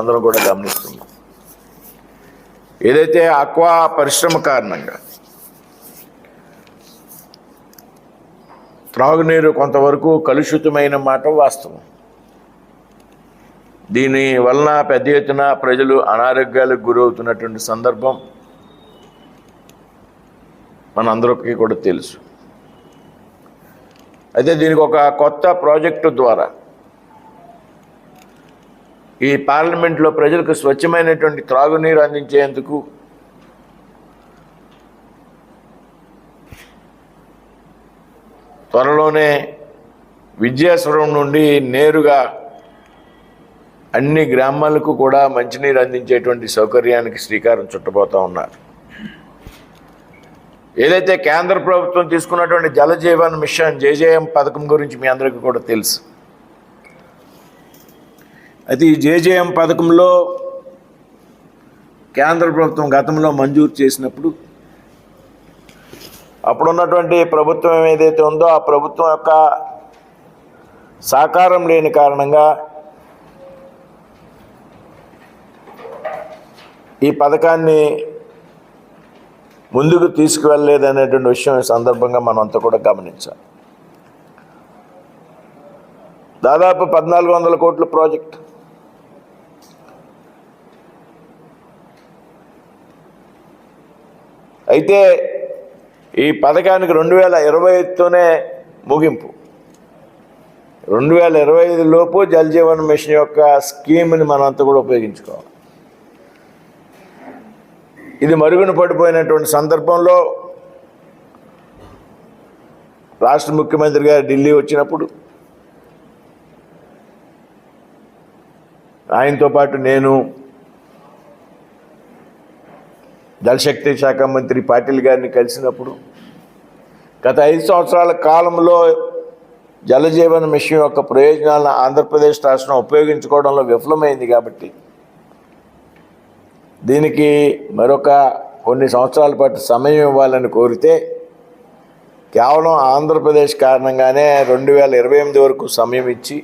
అందరం కూడా గమనిస్తున్నాం. ఏదైతే అక్వా పరిశ్రమ కారణంగా త్రాగునీరు కొంతవరకు కలుషితమైన మాట వాస్తవం. దీని వలన పెద్ద ఎత్తున ప్రజలు అనారోగ్యాలకు గురవుతున్నటువంటి సందర్భం మనందరికీ కూడా తెలుసు. అయితే దీనికి ఒక కొత్త ప్రాజెక్టు ద్వారా ఈ పార్లమెంట్లో ప్రజలకు స్వచ్ఛమైనటువంటి త్రాగునీరు అందించేందుకు త్వరలోనే విద్యాస్వరం నుండి నేరుగా అన్ని గ్రామాలకు కూడా మంచినీరు అందించేటువంటి సౌకర్యానికి శ్రీకారం చుట్టబోతా ఉన్నారు. ఏదైతే కేంద్ర ప్రభుత్వం తీసుకున్నటువంటి జలజీవన్ మిషన్ జేజేఎం పథకం గురించి మీ అందరికీ కూడా తెలుసు. అయితే ఈ జేజేఎం పథకంలో కేంద్ర ప్రభుత్వం గతంలో మంజూరు చేసినప్పుడు అప్పుడున్నటువంటి ప్రభుత్వం ఏదైతే ఉందో ఆ ప్రభుత్వం యొక్క సాకారం లేని కారణంగా ఈ పథకాన్ని ముందుకు తీసుకువెళ్ళలేదనేటువంటి విషయం ఈ సందర్భంగా మనం అంతా కూడా గమనించాలి. దాదాపు పద్నాలుగు వందల కోట్ల ప్రాజెక్ట్ అయితే ఈ పథకానికి రెండు వేల ఇరవై ఐదుతోనే ముగింపు. రెండు వేల ఇరవై ఐదు లోపు జల్ మిషన్ యొక్క స్కీమ్ని మనం అంతా కూడా ఉపయోగించుకోవాలి. ఇది మరుగున పడిపోయినటువంటి సందర్భంలో రాష్ట్ర ముఖ్యమంత్రి గారు ఢిల్లీ వచ్చినప్పుడు ఆయనతో పాటు నేను జలశక్తి శాఖ మంత్రి పాటిల్ గారిని కలిసినప్పుడు గత ఐదు సంవత్సరాల కాలంలో జలజీవన మిషన్ యొక్క ప్రయోజనాలను ఆంధ్రప్రదేశ్ రాష్ట్రం ఉపయోగించుకోవడంలో విఫలమైంది కాబట్టి దీనికి మరొక కొన్ని సంవత్సరాల పాటు సమయం ఇవ్వాలని కోరితే కేవలం ఆంధ్రప్రదేశ్ కారణంగానే రెండు వేల ఇరవై ఎనిమిది వరకు సమయం ఇచ్చి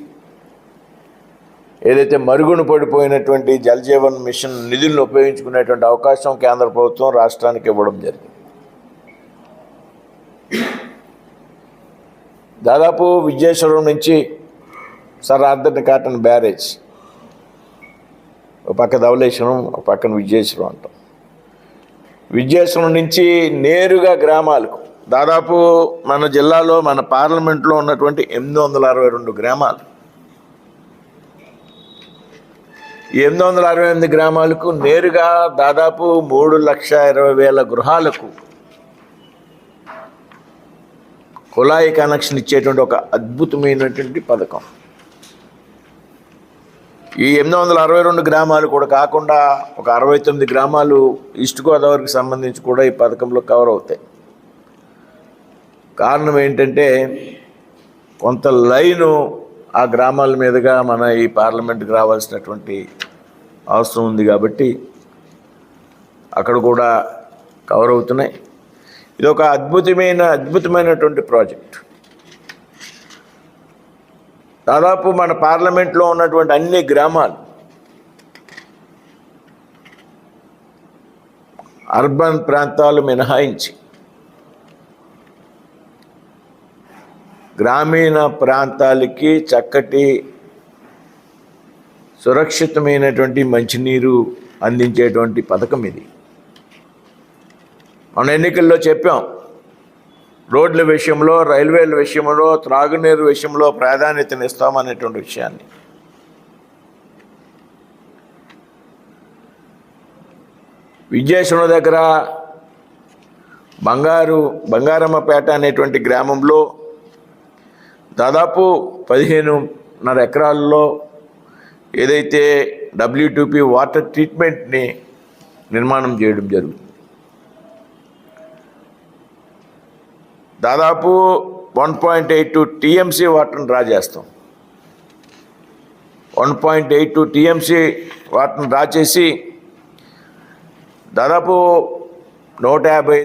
ఏదైతే మరుగున పడిపోయినటువంటి జలజీవన్ మిషన్ నిధులను ఉపయోగించుకునేటువంటి అవకాశం కేంద్ర ప్రభుత్వం రాష్ట్రానికి ఇవ్వడం జరిగింది. దాదాపు విజయేశ్వరం నుంచి సర్ ఆర్థర్ కాటన్ బ్యారేజ్ ఒక పక్క ధవలేశ్వరం ఒక పక్కన విజయేశ్వరం అంటాం. విజయేశ్వరం నుంచి నేరుగా గ్రామాలకు దాదాపు మన జిల్లాలో మన పార్లమెంట్లో ఉన్నటువంటి ఎనిమిది వందల అరవై రెండు గ్రామాలు ఈ ఎనిమిది వందల అరవై ఎనిమిది గ్రామాలకు నేరుగా దాదాపు మూడు లక్ష ఇరవై వేల గృహాలకు కుళాయి కనెక్షన్ ఇచ్చేటువంటి ఒక అద్భుతమైనటువంటి పథకం. ఈ ఎనిమిది వందల అరవై రెండు గ్రామాలు కూడా కాకుండా ఒక అరవై తొమ్మిది గ్రామాలు ఈస్ట్ గోదావరికి సంబంధించి కూడా ఈ పథకంలో కవర్ అవుతాయి. కారణం ఏంటంటే కొంత లైను ఆ గ్రామాల మీదుగా మన ఈ పార్లమెంట్కి రావాల్సినటువంటి అవసరం ఉంది కాబట్టి అక్కడ కూడా కవర్ అవుతున్నాయి. ఇది ఒక అద్భుతమైన అద్భుతమైనటువంటి ప్రాజెక్ట్. దాదాపు మన పార్లమెంట్లో ఉన్నటువంటి అన్ని గ్రామాలు అర్బన్ ప్రాంతాలు మినహాయించి గ్రామీణ ప్రాంతాలకి చక్కటి సురక్షితమైనటువంటి మంచినీరు అందించేటువంటి పథకం ఇది. మన ఎన్నికల్లో చెప్పాం రోడ్ల విషయంలో రైల్వేల విషయంలో త్రాగునీరు విషయంలో ప్రాధాన్యతనిస్తామనేటువంటి విషయాన్ని. విజయేశ్వరం దగ్గర బంగారు బంగారమ్మపేట అనేటువంటి గ్రామంలో దాదాపు పదిహేనున్నర ఎకరాల్లో ఏదైతే డబ్ల్యూటీపీ వాటర్ ట్రీట్మెంట్ని నిర్మాణం చేయడం జరుగుతుంది. దాదాపు one point eight two TMC వాటర్ని డ్రా చేస్తాం. One point eight two TMC వాటర్ని డ్రా చేసి దాదాపు నూట యాభై